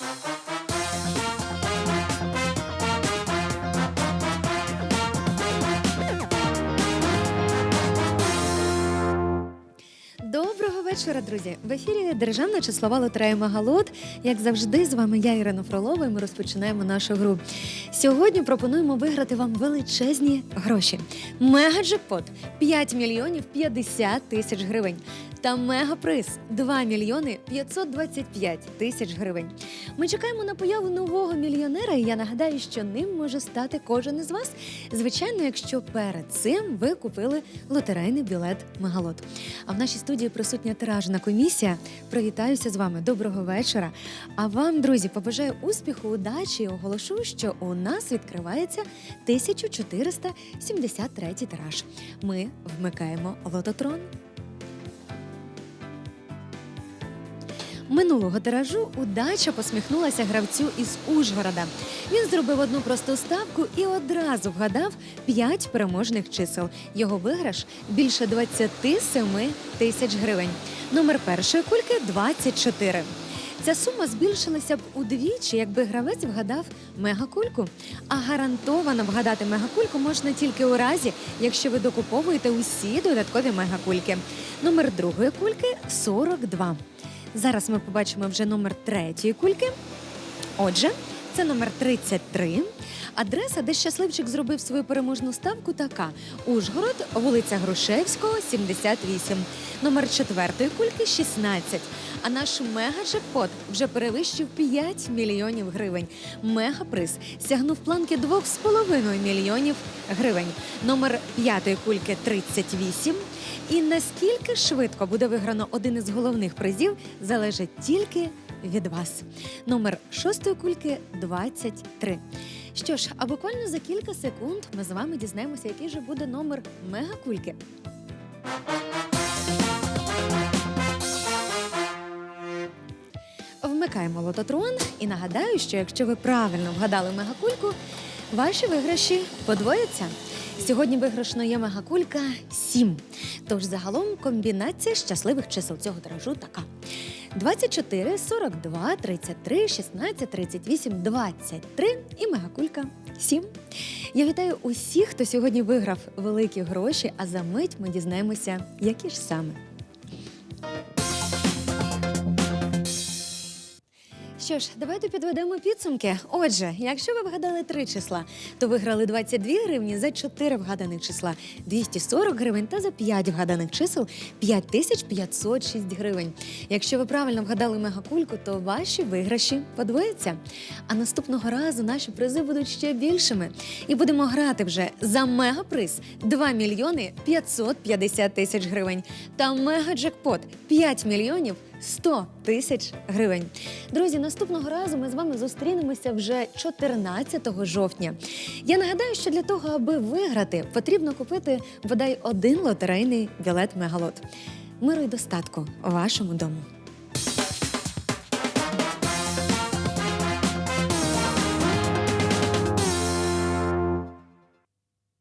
Доброго вечора, друзі! В ефірі Державна числова лотерея Магалот. Як завжди, з вами я, Ірина Фролова, і ми розпочинаємо нашу гру. Сьогодні пропонуємо виграти вам величезні гроші. Мегаджекпот 5 мільйонів 50 тисяч гривень. Та мегаприз 2 мільйони 525 тисяч гривень. Ми чекаємо на появу нового мільйонера, і я нагадаю, що ним може стати кожен із вас. Звичайно, якщо перед цим ви купили лотерейний білет Мегалот. А в нашій студії присутня тиражна комісія. Привітаюся з вами. Доброго вечора. А вам, друзі, побажаю успіху, удачі і оголошу, що у нас відкривається 1473 тираж. Ми вмикаємо лототрон. Минулого тиражу удача посміхнулася гравцю із Ужгорода. Він зробив одну просту ставку і одразу вгадав 5 переможних чисел. Його виграш більше 27 тисяч гривень. Номер першої кульки 24. Ця сума збільшилася б удвічі, якби гравець вгадав мегакульку. А гарантовано вгадати мегакульку можна тільки у разі, якщо ви докуповуєте усі додаткові мегакульки. Номер другої кульки 42. Зараз ми побачимо вже номер третьої кульки. Отже, це номер 33. Адреса, де щасливчик зробив свою переможну ставку, така: Ужгород, вулиця Грушевського, 78. Номер четвертої кульки 16. А наш мега-джекпот вже перевищив 5 мільйонів гривень. Мегаприз сягнув планки 2,5 мільйонів гривень. Номер п'ятої кульки 38. І наскільки швидко буде виграно один із головних призів, залежить тільки від вас. Номер шостої кульки 23. Що ж, а буквально за кілька секунд ми з вами дізнаємося, який же буде номер мегакульки. Вмикаємо лототрон і нагадаю, що якщо ви правильно вгадали мегакульку, ваші виграші подвояться. Сьогодні виграшно є мегакулька 7. Тож загалом комбінація щасливих чисел цього тиражу така: 24, 42, 33, 16, 38, 23 і мегакулька 7. Я вітаю усіх, хто сьогодні виграв великі гроші, а за мить ми дізнаємося, які ж саме. Що ж, давайте підведемо підсумки. Отже, якщо ви вгадали три числа, то виграли 22 гривні за 4 вгаданих числа, 240 гривень та за 5 вгаданих чисел 5506 гривень. Якщо ви правильно вгадали мегакульку, то ваші виграші подвояться. А наступного разу наші призи будуть ще більшими. І будемо грати вже за мегаприз 2 мільйони 550 тисяч гривень та мегаджекпот 5 мільйонів 100 тисяч гривень. Друзі, наступного разу ми з вами зустрінемося вже 14 жовтня. Я нагадаю, що для того, аби виграти, потрібно купити бодай один лотерейний білет Мегалот. Миру й достатку вашому дому.